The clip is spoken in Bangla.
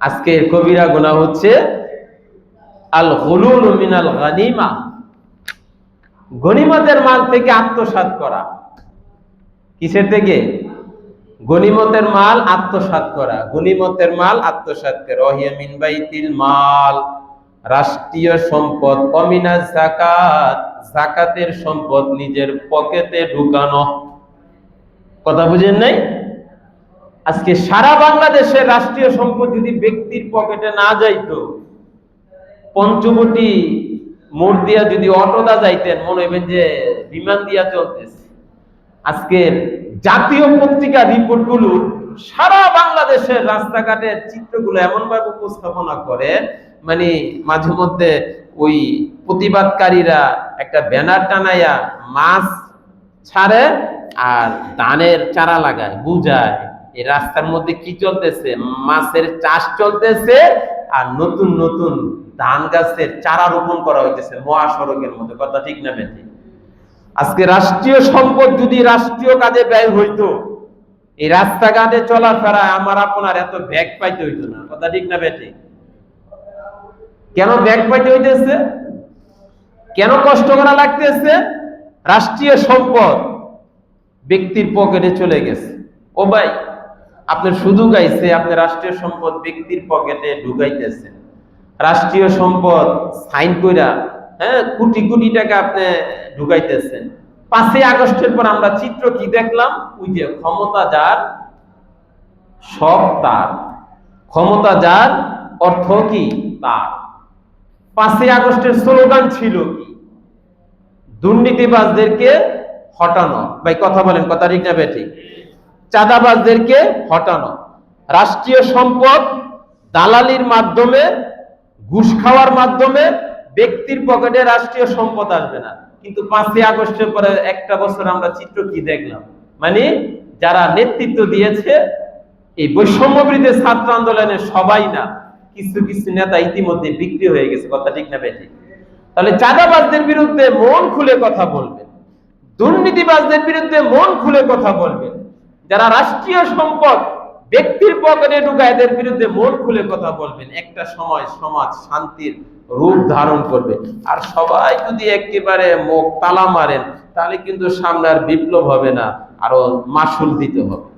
আজকের কবিরা গুনাহ হচ্ছে আল হুলুল মিনাল গানিমা। গনিমতের মাল থেকে আত্মসাৎ করা। কিসের থেকে? গনিমতের মাল আত্মসাৎ করা। গনিমতের মাল আত্মসাৎ করা। বাইতিল মাল। রাষ্ট্রীয় সম্পদ, অমিনা জাকাত জাকাতের সম্পদ নিজের পকেটে ঢুকানো। কথা বুঝেন নাই? আজকে সারা বাংলাদেশের রাষ্ট্রীয় সম্পদ যদি ব্যক্তির পকেটে না যাইতো পঞ্চবটি মোড় দিয়া যদি অটোদা যাইতেন, মনে হইবেন যে বিমান দিয়া চলতেছে। আজকের জাতীয় পত্রিকা রিপোর্টগুলো সারা বাংলাদেশের রাস্তাঘাটের চিত্রগুলো এমন ভাবে উপস্থাপনা করে মানে মাঝে মধ্যে ওই প্রতিবাদকারীরা একটা ব্যানার টানাইয়া মাছ ছাড়ে আর ধানের চারা লাগায়, বুঝায়। এই রাস্তার মধ্যে কি চলতেছে? মাছের চাষ চলতেছে আর নতুন নতুন ধান গাছের চারা রোপণ করা হইতেছে মহাসড়কের মধ্যে। কথা ঠিক না বেঠিক আজকে রাষ্ট্রীয় সম্পদ যদি রাষ্ট্রীয় কাজে ব্যয় হইতো, এই রাস্তাঘাটে চলাফেরায় আমার আপনার এত ব্যাগ পাইতে হইতো না। কথা ঠিক না বেঠি? কেন ব্যাগ পাইতে হইতেছে? কেন কষ্ট করা লাগতেছে? রাষ্ট্রীয় সম্পদ ব্যক্তির পকেটে চলে গেছে। ও ভাই আপনার শুধু গাইছে, আপনি রাষ্ট্রীয় সম্পদ ব্যক্তির পকেটে ঢুকাইতেছেন রাষ্ট্রীয় সম্পদ সাইন কইরা হ্যাঁ কোটি কোটি টাকা আপনি ঢুকাইতেছেন। পাঁচই আগস্টের পর আমরা চিত্র কি দেখলাম? ওই যে ক্ষমতা যার, সব তার। ক্ষমতা যার, অর্থ কি? তার। পাঁচই আগস্টের স্লোগান ছিল কি? দুর্নীতিবাজদেরকে হটানো। ভাই, কথা বলেন, কথা ঠিক না চাঁদাবাজদেরকে হটানো। রাষ্ট্রীয় সম্পদ দালালির মাধ্যমে, ঘুষ খাওয়ার মাধ্যমে ব্যক্তির পকেটে রাষ্ট্রীয় সম্পদ আসবে না। কিন্তু পাঁচই আগস্টের পরে একটা বছর আমরা চিত্র কি দেখলাম? মানে যারা নেতৃত্ব দিয়েছে, এই বৈষম্যবৃদ্ধি ছাত্র আন্দোলনে সবাই না, কিছু কিছু নেতা ইতিমধ্যে বিক্রি হয়ে গেছে, কথা ঠিক না বেঠি তাহলে চাঁদাবাজদের বিরুদ্ধে মন খুলে কথা বলবেন। দুর্নীতিবাজদের বিরুদ্ধে মন খুলে কথা বলবেন। যারা রাষ্ট্রীয় সম্পদ ব্যক্তির পকেটে ঢুকায়, এদের বিরুদ্ধে মন খুলে কথা বলবেন। একটা সময় সমাজ শান্তির রূপ ধারণ করবে। আর সবাই যদি একেবারে মুখ তালা মারেন, তাহলে কিন্তু সামনে আর বিপ্লব হবে না। আরও মাসুল দিতে হবে।